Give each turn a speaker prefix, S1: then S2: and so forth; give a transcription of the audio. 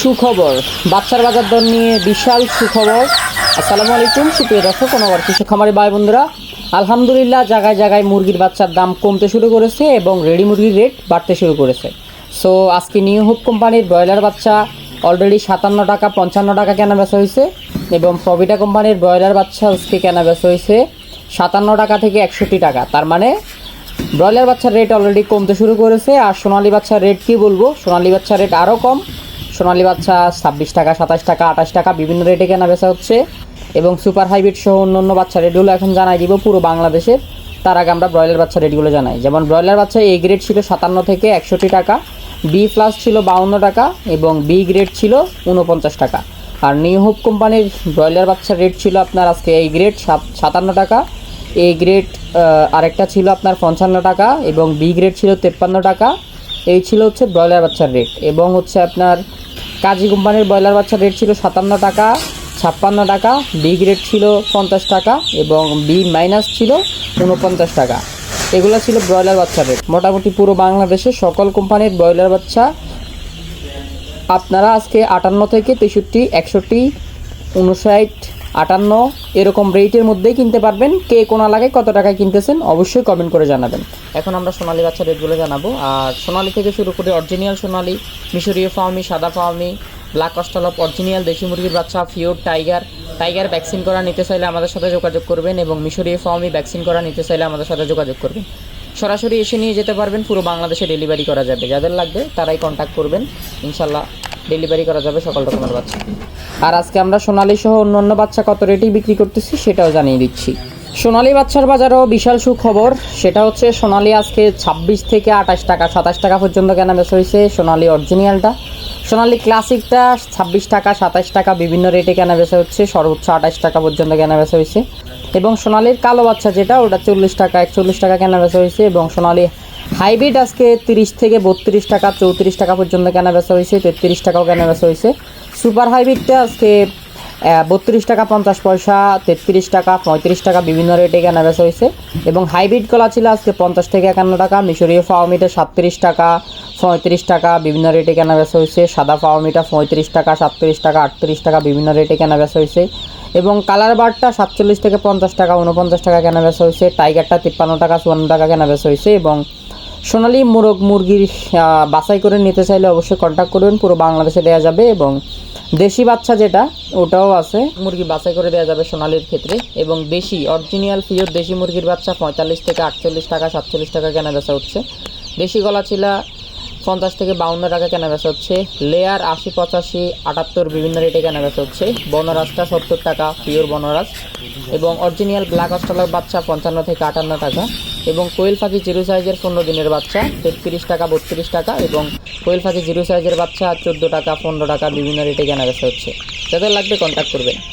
S1: সুখবর। বাচ্চার বাজার দর নিয়ে বিশাল সুখবর। আসসালামু আলাইকুম, সুপ্রিয় দর্শক কোনো আবার কিছু খামারি ভাই বন্ধুরা? আলহামদুলিল্লাহ, জায়গায় জায়গায় মুরগির বাচ্চার দাম কমতে শুরু করেছে এবং রেডি মুরগির রেট বাড়তে শুরু করেছে। সো আজকে নিউ হোপ কোম্পানির ব্রয়লার বাচ্চা অলরেডি সাতান্ন টাকা, পঞ্চান্ন টাকা কেনা বেচা হয়েছে এবং প্রভিটা কোম্পানির ব্রয়লার বাচ্চা আজকে কেনা বেচা হয়েছে সাতান্ন টাকা থেকে একষট্টি টাকা। তার মানে ব্রয়লার বাচ্চার রেট অলরেডি কমতে শুরু করেছে। আর সোনালী বাচ্চার রেট কি বলব? সোনালী বাচ্চার রেট আরও কম। সোনালী বাচ্চা, ছাব্বিশ টাকা, সাতাশ টাকা, আঠাশ টাকা, বিভিন্ন রেটে কেনা বেচা হচ্ছে। এবং সুপার হাইব্রিড সহ অন্য অন্য বাচ্চা রেটগুলো এখন জানাই দিব পুরো বাংলাদেশের তার আগে আমরা ব্রয়লার বাচ্চা রেটগুলো জানাই। যেমন ব্রয়লার বাচ্চা এ গ্রেড ছিল সাতান্ন থেকে একষট্টি টাকা বি প্লাস ছিল বাউন্ন টাকা এবং বি গ্রেড ছিল উনপঞ্চাশ টাকা। আর নিউ হোপ কোম্পানির ব্রয়লার বাচ্চার রেট ছিল আপনার আজকে এই গ্রেড সাতান্ন টাকা এ গ্রেড আরেকটা ছিল আপনার পঞ্চান্ন টাকা এবং বি গ্রেড ছিল তেপ্পান্ন টাকা। এই ছিল হচ্ছে ব্রয়লার বাচ্চার রেট এবং হচ্ছে আপনার কাজী কোম্পানির ব্রয়লার বাচ্চা রেট ছিল সাতান্ন টাকা, ছাপ্পান্ন টাকা বি গ্রেড ছিল পঞ্চাশ টাকা এবং বি মাইনাস ছিল উনপঞ্চাশ টাকা। এগুলো ছিল ব্রয়লার বাচ্চা রেট মোটামুটি পুরো বাংলাদেশে সকল কোম্পানির ব্রয়লার বাচ্চা আপনারা আজকে আটান্ন থেকে তেষট্টি, একষট্টি, উনষাট আটান্ন, এরকম রেটের মধ্যেই কিনতে পারবেন। কে কোন এলাকায় কত টাকায় কিনতেছেন অবশ্যই কমেন্ট করে জানাবেন। এখন আমরা সোনালী বাচ্চা রেটগুলো জানাব। আর সোনালী থেকে শুরু করে অরিজিনাল সোনালী, মিশরীয় ফার্মি সাদা ফার্মি ব্ল্যাক অস্টালপ অরিজিনাল দেশি মুরগির বাচ্চা ফিওর টাইগার টাইগার ভ্যাকসিন করা নিতে চাইলে আমাদের সাথে যোগাযোগ করবেন এবং মিশরীয় ফার্মি ভ্যাকসিন করা নিতে চাইলে আমাদের সাথে যোগাযোগ করবেন। সরাসরি এসে নিয়ে যেতে পারবেন, পুরো বাংলাদেশে ডেলিভারি করা যাবে। যাদের লাগবে তারাই কন্ট্যাক্ট করবেন। ইনশাল্লাহ ডেলিভারি করা যাবে সকল রকমের বাচ্চা। আর আজকে আমরা সোনালী সহ অন্য অন্য বাচ্চা কত রেটেই বিক্রি করতেছি সেটাও জানিয়ে দিচ্ছি। সোনালী বাচ্চার বাজারও বিশাল সুখবর, সেটা হচ্ছে সোনালি আজকে ছাব্বিশ থেকে আঠাশ টাকা, সাতাশ টাকা পর্যন্ত কেনা বেচা হয়েছে সোনালী অরিজিনালটা সোনালি ক্লাসিকটা ছাব্বিশ টাকা, সাতাশ টাকা বিভিন্ন রেটে কেনা বেচা হচ্ছে, সর্বোচ্চ আঠাশ টাকা পর্যন্ত কেনা বেচা হয়েছে। এবং সোনালির কালো বাচ্চা যেটা, ওটা চল্লিশ টাকা, একচল্লিশ টাকা কেনা বেচা হয়েছে এবং সোনালী হাইব্রিড আজকে তিরিশ থেকে বত্রিশ টাকা, চৌত্রিশ টাকা পর্যন্ত কেনা বেচা হয়েছে, তেত্রিশ টাকাও কেনা বেচা হয়েছে। সুপার হাইব্রিডটা আজকে বত্রিশ টাকা পঞ্চাশ পয়সা, তেত্রিশ টাকা, পঁয়ত্রিশ টাকা বিভিন্ন রেটে কেনা বেচা হয়েছে। এবং হাইব্রিড কলা ছিল আজকে পঞ্চাশ থেকে একান্ন টাকা, মিশরীয় ফাওমিটা সাতত্রিশ টাকা, পঁয়ত্রিশ টাকা বিভিন্ন রেটে কেনা বেচা হয়েছে। সাদা ফাওমিটা পঁয়ত্রিশ টাকা, সাতত্রিশ টাকা, আটত্রিশ টাকা বিভিন্ন রেটে কেনা বেচা হয়েছে। এবং কালার বারটা সাতচল্লিশ থেকে পঞ্চাশ টাকা উনপঞ্চাশ টাকা কেনা বেচা হয়েছে। টাইগারটা তিপ্পান্ন টাকা, চুয়ান্ন টাকা কেনা বেচা হয়েছে। এবং সোনালী মোরগ মুরগির বাছাই করে নিতে চাইলে অবশ্যই কন্ট্যাক্ট করবেন। পুরো বাংলাদেশে দেওয়া যাবে এবং দেশি বাচ্চা যেটা, ওটাও আছে। মুরগি বাছাই করে দেওয়া যাবে সোনালির ক্ষেত্রে এবং দেশি অরিজিনাল ফিওর দেশি মুরগির বাচ্চা পঁয়তাল্লিশ থেকে আটচল্লিশ টাকা, সাতচল্লিশ টাকা কেনা বেচা হচ্ছে। দেশি গলা চিলা পঞ্চাশ থেকে বাউন্ন টাকা কেনা বেচা হচ্ছে। লেয়ার আশি, পঁচাশি, আটাত্তর বিভিন্ন রেটে কেনা বেচা হচ্ছে। বনরাজটা সত্তর টাকা, পিওর বনরাজ। এবং অরিজিনাল ব্ল্যাক অস্ট্রালার বাচ্চা পঞ্চান্ন থেকে আটান্ন টাকা। এবং কোয়েল পাখি জিরো সাইজের পনেরো দিনের বাচ্চা, তেত্রিশ টাকা, বত্রিশ টাকা। এবং কোয়েল পাখি জিরো সাইজের বাচ্চা, চোদ্দ টাকা, পনেরো টাকা বিভিন্ন রেটে কেনা বেচা হচ্ছে। যাদের লাগবে কন্ট্যাক্ট করবেন।